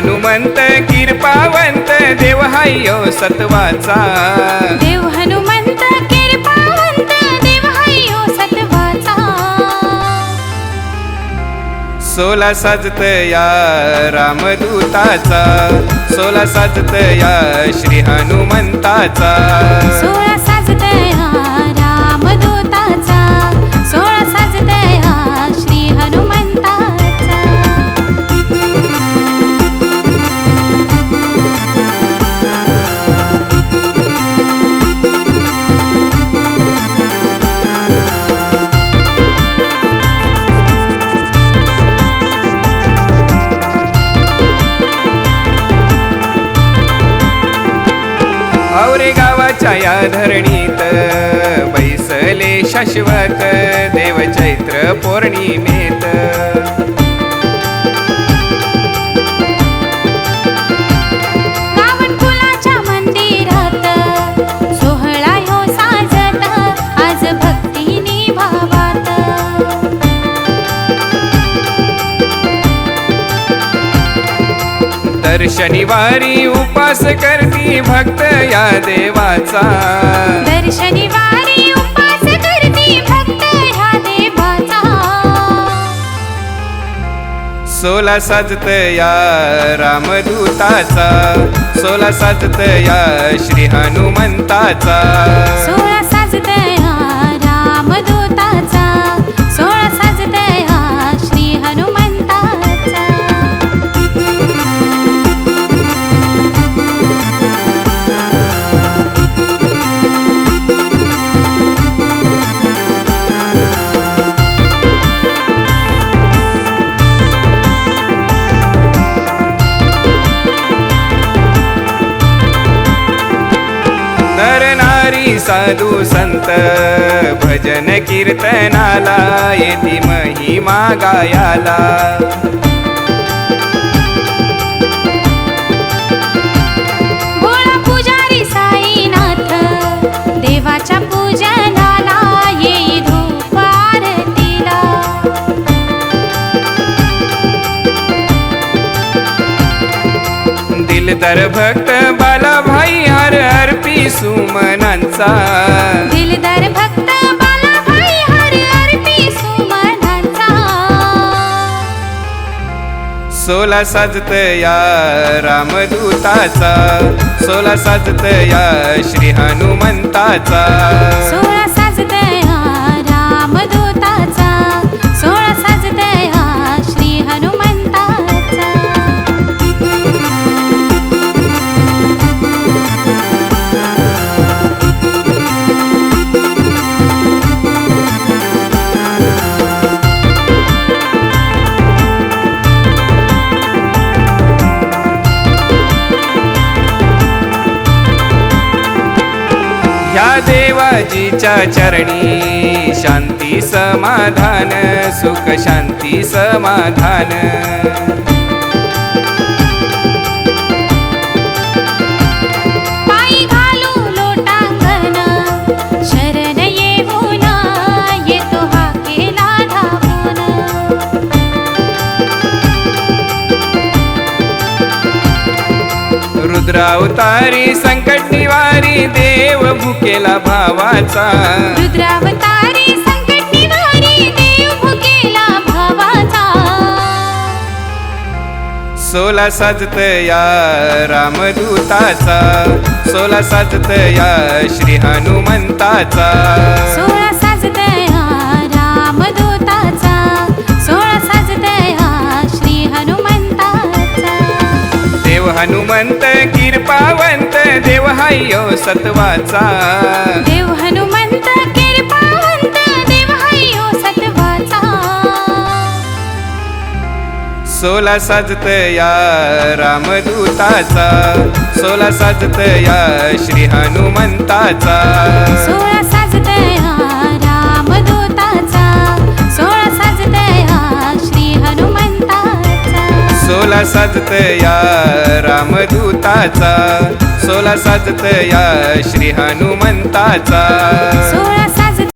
हनुमंत किरपावंत देव हायो सत्वाचा. देव हनुमंत किरपावंत देव हयो सत्वाचा. सोला साजत या रामदूताचा. सोला साजत या श्री हनुमंताचा. सोळा साजतया रामदूताचा. औरे या धरणीत बैसले शाश्वत देव चैत्र पौर्णिमेत. दर शनिवारी उपास करती भक्त या देवाचा. दर शनिवारी उपास करती भक्त ह्या देवाचा. सोला साजत या रामदूताचा. सोला साजत या श्री हनुमंताचा. नारी साधू संत. भजन कीर्तनाला येती महिमा गायाला. पुजारी साईनाथ देवाच्या पूजनाला येई धूप आरतीला. दिलदार भक्त बालाभाई हर अर्पी सोला साजत या रामदूताचा सोला साजत या श्री हनुमंताचा. सोळा साजतया रामदूत या देवाजीच्या चरणी शांती समाधान सुख शांती समाधान. रुद्रावतारी संकट निवारी देव भुकेला भावाचा. रुद्रावतारी संकट निवारी देव भुकेला भावाचा. सोला साजत या रामदूताचा. सोला साजत या श्री हनुमंताचा. सोळा हनुमंत किरपावंत देव हायो सत्वाचा. देव हनुमंत किरपावंत देव हयो सत्वाचा. सोला साजत या रामदूताचा. सोला साजत या श्री हनुमंताचा. सोळा साजतया सोला साजत या रामदूताचा. सोला साजत या श्री हनुमंताचा. सोळा